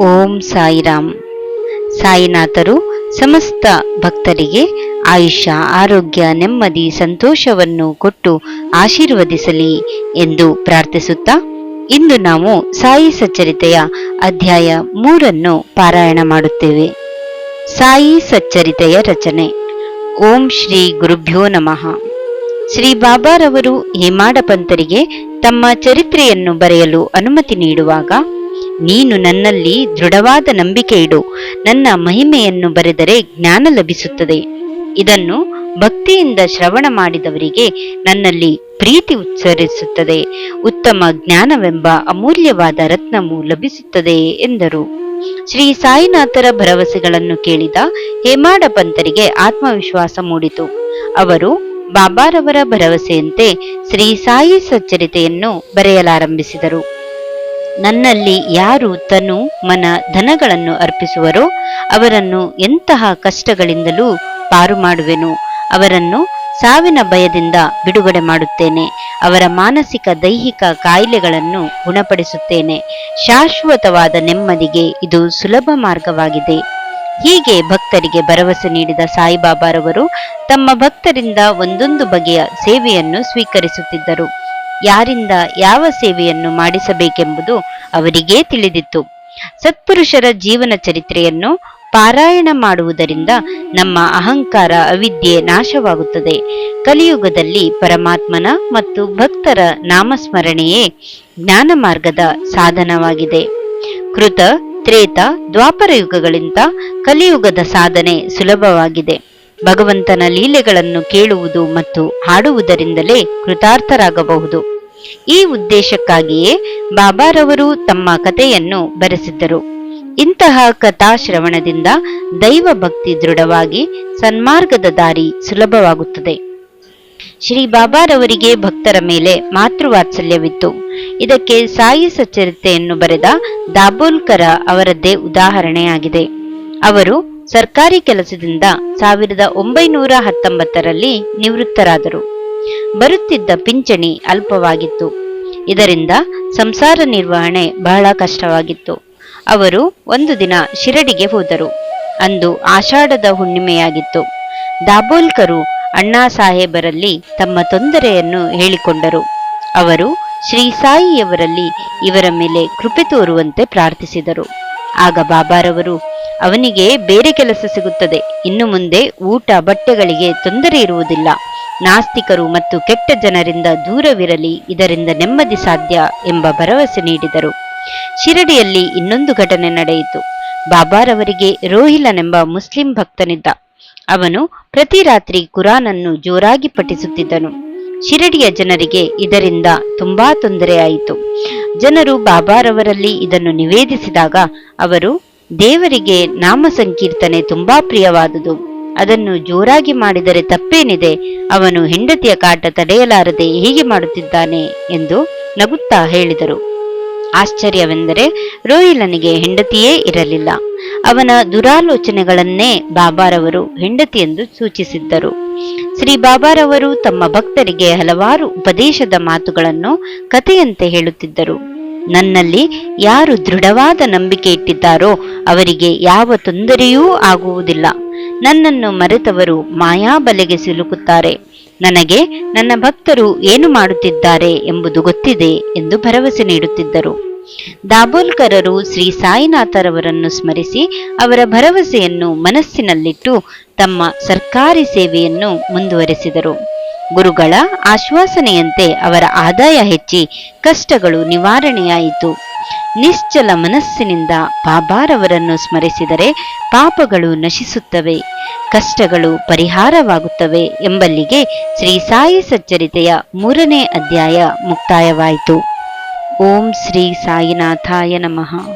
ಓಂ ಸಾಯಿರಾಮ್. ಸಾಯಿನಾಥರು ಸಮಸ್ತ ಭಕ್ತರಿಗೆ ಆಯುಷ ಆರೋಗ್ಯ, ನೆಮ್ಮದಿ, ಸಂತೋಷವನ್ನು ಕೊಟ್ಟು ಆಶೀರ್ವದಿಸಲಿ ಎಂದು ಪ್ರಾರ್ಥಿಸುತ್ತಾ ಇಂದು ನಾವು ಸಾಯಿ ಸಚ್ಚರಿತೆಯ ಅಧ್ಯಾಯ ಮೂರನ್ನು ಪಾರಾಯಣ ಮಾಡುತ್ತೇವೆ. ಸಾಯಿ ಸಚ್ಚರಿತೆಯ ರಚನೆ. ಓಂ ಶ್ರೀ ಗುರುಭ್ಯೋ ನಮಃ. ಶ್ರೀ ಬಾಬಾರವರು ಹೇಮಾಡ ಪಂತರಿಗೆ ತಮ್ಮ ಚರಿತ್ರೆಯನ್ನು ಬರೆಯಲು ಅನುಮತಿ ನೀಡುವಾಗ ನೀನು ನನ್ನಲ್ಲಿ ದೃಢವಾದ ನಂಬಿಕೆ ಇಡು. ನನ್ನ ಮಹಿಮೆಯನ್ನು ಬರೆದರೆ ಜ್ಞಾನ ಲಭಿಸುತ್ತದೆ. ಇದನ್ನು ಭಕ್ತಿಯಿಂದ ಶ್ರವಣ ಮಾಡಿದವರಿಗೆ ನನ್ನಲ್ಲಿ ಪ್ರೀತಿ ಉಚ್ಚರಿಸುತ್ತದೆ. ಉತ್ತಮ ಜ್ಞಾನವೆಂಬ ಅಮೂಲ್ಯವಾದ ರತ್ನವು ಲಭಿಸುತ್ತದೆ ಎಂದರು. ಶ್ರೀ ಸಾಯಿನಾಥರ ಭರವಸೆಗಳನ್ನು ಕೇಳಿದ ಹೇಮಾಡ ಪಂತರಿಗೆ ಆತ್ಮವಿಶ್ವಾಸ ಮೂಡಿತು. ಅವರು ಬಾಬಾರವರ ಭರವಸೆಯಂತೆ ಶ್ರೀ ಸಾಯಿ ಸಚ್ಚರಿತೆಯನ್ನು ಬರೆಯಲಾರಂಭಿಸಿದರು. ನನ್ನಲ್ಲಿ ಯಾರು ತನು ಮನ ಧನಗಳನ್ನು ಅರ್ಪಿಸುವರೋ ಅವರನ್ನು ಎಂತಹ ಕಷ್ಟಗಳಿಂದಲೂ ಪಾರು ಮಾಡುವೆನು. ಅವರನ್ನು ಸಾವಿನ ಭಯದಿಂದ ಬಿಡುಗಡೆ ಮಾಡುತ್ತೇನೆ. ಅವರ ಮಾನಸಿಕ ದೈಹಿಕ ಕಾಯಿಲೆಗಳನ್ನು ಗುಣಪಡಿಸುತ್ತೇನೆ. ಶಾಶ್ವತವಾದ ನೆಮ್ಮದಿಗೆ ಇದು ಸುಲಭ ಮಾರ್ಗವಾಗಿದೆ. ಹೀಗೆ ಭಕ್ತರಿಗೆ ಭರವಸೆ ನೀಡಿದ ಸಾಯಿಬಾಬಾರವರು ತಮ್ಮ ಭಕ್ತರಿಂದ ಒಂದೊಂದು ಬಗೆಯ ಸೇವೆಯನ್ನು ಸ್ವೀಕರಿಸುತ್ತಿದ್ದರು. ಯಾರಿಂದ ಯಾವ ಸೇವೆಯನ್ನು ಮಾಡಿಸಬೇಕೆಂಬುದು ಅವರಿಗೇ ತಿಳಿದಿತ್ತು. ಸತ್ಪುರುಷರ ಜೀವನ ಚರಿತ್ರೆಯನ್ನು ಪಾರಾಯಣ ಮಾಡುವುದರಿಂದ ನಮ್ಮ ಅಹಂಕಾರ, ಅವಿದ್ಯೆ ನಾಶವಾಗುತ್ತದೆ. ಕಲಿಯುಗದಲ್ಲಿ ಪರಮಾತ್ಮನ ಮತ್ತು ಭಕ್ತರ ನಾಮಸ್ಮರಣೆಯೇ ಜ್ಞಾನ ಮಾರ್ಗದ ಸಾಧನವಾಗಿದೆ. ಕೃತ, ತ್ರೇತ, ದ್ವಾಪರ ಯುಗಗಳಿಂದ ಕಲಿಯುಗದ ಸಾಧನೆ ಸುಲಭವಾಗಿದೆ. ಭಗವಂತನ ಲೀಲೆಗಳನ್ನು ಕೇಳುವುದು ಮತ್ತು ಹಾಡುವುದರಿಂದಲೇ ಕೃತಾರ್ಥರಾಗಬಹುದು. ಈ ಉದ್ದೇಶಕ್ಕಾಗಿಯೇ ಬಾಬಾರವರು ತಮ್ಮ ಕಥೆಯನ್ನು ಬರೆಸಿದ್ದರು. ಇಂತಹ ಕಥಾಶ್ರವಣದಿಂದ ದೈವ ಭಕ್ತಿ ದೃಢವಾಗಿ ಸನ್ಮಾರ್ಗದ ದಾರಿ ಸುಲಭವಾಗುತ್ತದೆ. ಶ್ರೀ ಬಾಬಾರವರಿಗೆ ಭಕ್ತರ ಮೇಲೆ ಮಾತೃವಾತ್ಸಲ್ಯವಿತ್ತು. ಇದಕ್ಕೆ ಸಾಯಿ ಸಚ್ಚರಿತೆಯನ್ನು ಬರೆದ ದಾಬೋಲ್ಕರ ಅವರದ್ದೇ ಉದಾಹರಣೆಯಾಗಿದೆ. ಅವರು ಸರ್ಕಾರಿ ಕೆಲಸದಿಂದ ಸಾವಿರದ ಒಂಬೈನೂರ ಹತ್ತೊಂಬತ್ತರಲ್ಲಿ ನಿವೃತ್ತರಾದರು. ಬರುತ್ತಿದ್ದ ಪಿಂಚಣಿ ಅಲ್ಪವಾಗಿತ್ತು. ಇದರಿಂದ ಸಂಸಾರ ನಿರ್ವಹಣೆ ಬಹಳ ಕಷ್ಟವಾಗಿತ್ತು. ಅವರು ಒಂದು ದಿನ ಶಿರಡಿಗೆ ಹೋದರು. ಅಂದು ಆಷಾಢದ ಹುಣ್ಣಿಮೆಯಾಗಿತ್ತು. ದಾಬೋಲ್ಕರು ಅಣ್ಣಾ ಸಾಹೇಬರಲ್ಲಿ ತಮ್ಮ ತೊಂದರೆಯನ್ನು ಹೇಳಿಕೊಂಡರು. ಅವರು ಶ್ರೀ ಸಾಯಿಯವರಲ್ಲಿ ಇವರ ಮೇಲೆ ಕೃಪೆ ತೋರುವಂತೆ ಪ್ರಾರ್ಥಿಸಿದರು. ಆಗ ಬಾಬಾರವರು ಅವನಿಗೆ ಬೇರೆ ಕೆಲಸ ಸಿಗುತ್ತದೆ. ಇನ್ನು ಮುಂದೆ ಊಟ ಬಟ್ಟೆಗಳಿಗೆ ತೊಂದರೆ ಇರುವುದಿಲ್ಲ. ನಾಸ್ತಿಕರು ಮತ್ತು ಕೆಟ್ಟ ಜನರಿಂದ ದೂರವಿರಲಿ, ಇದರಿಂದ ನೆಮ್ಮದಿ ಸಾಧ್ಯ ಎಂಬ ಭರವಸೆ ನೀಡಿದರು. ಶಿರಡಿಯಲ್ಲಿ ಇನ್ನೊಂದು ಘಟನೆ ನಡೆಯಿತು. ಬಾಬಾರವರಿಗೆ ರೋಹಿಲನೆಂಬ ಮುಸ್ಲಿಂ ಭಕ್ತನಿದ್ದ. ಅವನು ಪ್ರತಿ ರಾತ್ರಿ ಕುರಾನನ್ನು ಜೋರಾಗಿ ಪಠಿಸುತ್ತಿದ್ದನು. ಶಿರಡಿಯ ಜನರಿಗೆ ಇದರಿಂದ ತುಂಬಾ ತೊಂದರೆಯಾಯಿತು ಜನರು ಬಾಬಾರವರಲ್ಲಿ ಇದನ್ನು ನಿವೇದಿಸಿದಾಗ ಅವರು ದೇವರಿಗೆ ನಾಮ ಸಂಕೀರ್ತನೆ ತುಂಬಾ ಪ್ರಿಯವಾದುದು. ಅದನ್ನು ಜೋರಾಗಿ ಮಾಡಿದರೆ ತಪ್ಪೇನಿದೆ? ಅವನು ಹೆಂಡತಿಯ ಕಾಟ ತಡೆಯಲಾರದೆ ಹೀಗೆ ಮಾಡುತ್ತಿದ್ದಾನೆ ಎಂದು ನಗುತ್ತಾ ಹೇಳಿದರು. ಆಶ್ಚರ್ಯವೆಂದರೆ ರೋಹಿಲನಿಗೆ ಹೆಂಡತಿಯೇ ಇರಲಿಲ್ಲ. ಅವನ ದುರಾಲೋಚನೆಗಳನ್ನೇ ಬಾಬಾರವರು ಹೆಂಡತಿ ಎಂದು ಸೂಚಿಸಿದ್ದರು. ಶ್ರೀ ಬಾಬಾರವರು ತಮ್ಮ ಭಕ್ತರಿಗೆ ಹಲವಾರು ಉಪದೇಶದ ಮಾತುಗಳನ್ನು ಕಥೆಯಂತೆ ಹೇಳುತ್ತಿದ್ದರು. ನನ್ನಲ್ಲಿ ಯಾರು ದೃಢವಾದ ನಂಬಿಕೆ ಇಟ್ಟಿದ್ದಾರೋ ಅವರಿಗೆ ಯಾವ ತೊಂದರೆಯೂ ಆಗುವುದಿಲ್ಲ. ನನ್ನನ್ನು ಮರೆತವರು ಮಾಯಾಬಲೆಗೆ ಸಿಲುಕುತ್ತಾರೆ. ನನಗೆ ನನ್ನ ಭಕ್ತರು ಏನು ಮಾಡುತ್ತಿದ್ದಾರೆ ಎಂಬುದು ಗೊತ್ತಿದೆ ಎಂದು ಭರವಸೆ ನೀಡುತ್ತಿದ್ದರು. ದಾಬೋಲ್ಕರರು ಶ್ರೀ ಸಾಯಿನಾಥರವರನ್ನು ಸ್ಮರಿಸಿ ಅವರ ಭರವಸೆಯನ್ನು ಮನಸ್ಸಿನಲ್ಲಿಟ್ಟು ತಮ್ಮ ಸರ್ಕಾರಿ ಸೇವೆಯನ್ನು ಮುಂದುವರೆಸಿದರು. ಗುರುಗಳ ಆಶ್ವಾಸನೆಯಂತೆ ಅವರ ಆದಾಯ ಹೆಚ್ಚಿ ಕಷ್ಟಗಳು ನಿವಾರಣೆಯಾಯಿತು. ನಿಶ್ಚಲ ಮನಸ್ಸಿನಿಂದ ಬಾಬಾರವರನ್ನು ಸ್ಮರಿಸಿದರೆ ಪಾಪಗಳು ನಶಿಸುತ್ತವೆ. ಕಷ್ಟಗಳು ಪರಿಹಾರವಾಗುತ್ತವೆ ಎಂಬಲ್ಲಿಗೆ ಶ್ರೀ ಸಾಯಿ ಸಚ್ಚರಿತೆಯ ಮೂರನೇ ಅಧ್ಯಾಯ ಮುಕ್ತಾಯವಾಯಿತು. ಓಂ ಶ್ರೀ ಸಾಯಿನಾಥಾಯ ನಮಃ.